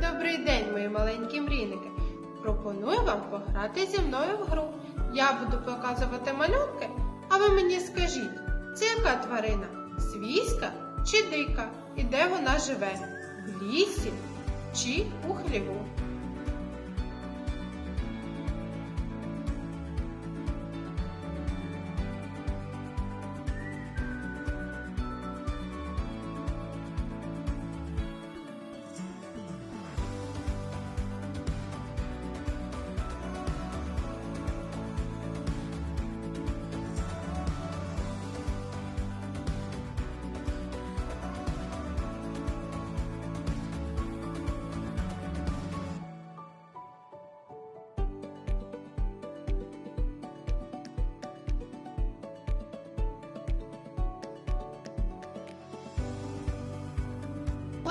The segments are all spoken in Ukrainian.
Добрий день, мої маленькі мрійники. Пропоную вам пограти зі мною в гру. Я буду показувати малюнки, а ви мені скажіть, це яка тварина? Свійська чи дика? І де вона живе? В лісі чи у хліву?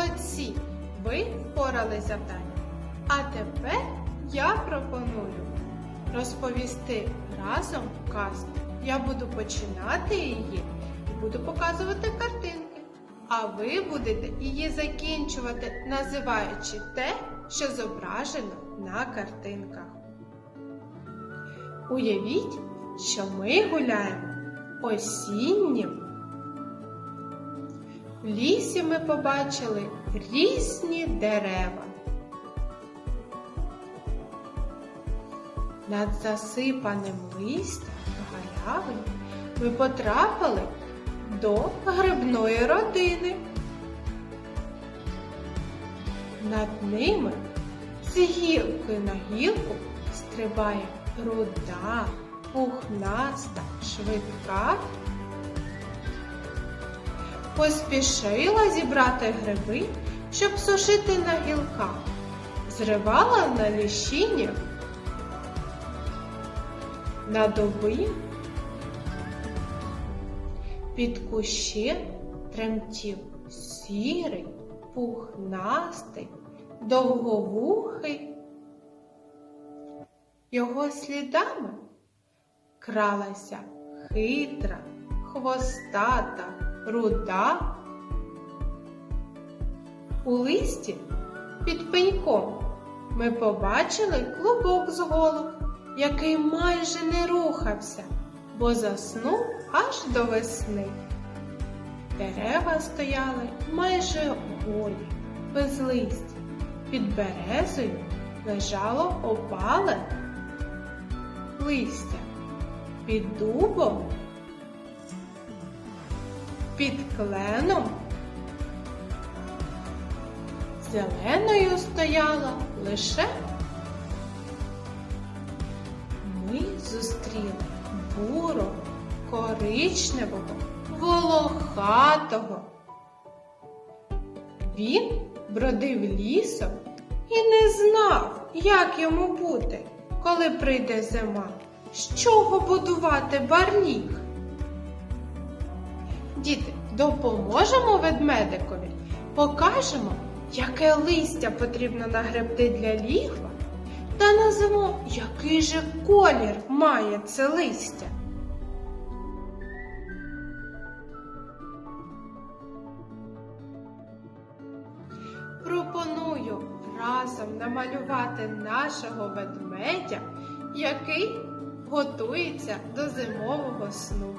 Молодці, ви впорали завдання. А тепер я пропоную розповісти разом казку. Я буду починати її і буду показувати картинки. А ви будете її закінчувати, називаючи те, що зображено на картинках. Уявіть, що ми гуляємо осіннім в лісі ми побачили різні дерева. Над засипаним листям галявини ми потрапили до грибної родини. Над ними з гілки на гілку стрибає руда, пухнаста, швидка Поспішила зібрати гриби, щоб сушити на гілках, зривала на ліщині, на доби, під кущем тремтів сірий, пухнастий, довговухий. Його слідами кралася хитра, хвостата руда. У листі під пеньком ми побачили клубок з голок, який майже не рухався, бо заснув аж до весни. Дерева стояли майже голі, без листя. Під березою лежало опале листя, під дубом під кленом зеленою стояла лише ми зустріли бурого, коричневого, волохатого. Він бродив лісом і не знав, як йому бути, коли прийде зима, з чого будувати барнік. Діти, допоможемо ведмедикові, покажемо, яке листя потрібно нагребти для лігва, та назвемо, який же колір має це листя. Пропоную разом намалювати нашого ведмедя, який готується до зимового сну.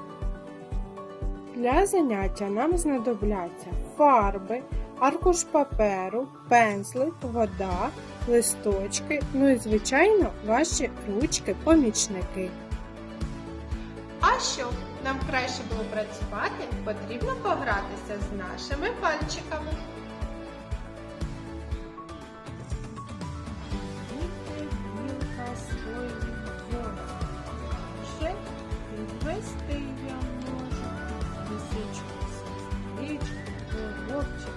Для заняття нам знадобляться фарби, аркуш паперу, пензлик, вода, листочки, ну і, звичайно, ваші ручки-помічники. А щоб нам краще було працювати, потрібно погратися з нашими пальчиками. Сестричку, горобчик,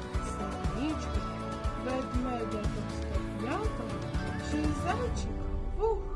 синичку, ведмедя товстоп'ятого чи зайчика вухатого.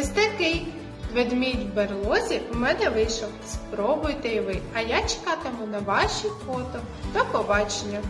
Ось такий. Ведмідь в берлозі в мене вийшов. Спробуйте і ви, а я чекатиму на ваші фото. До побачення!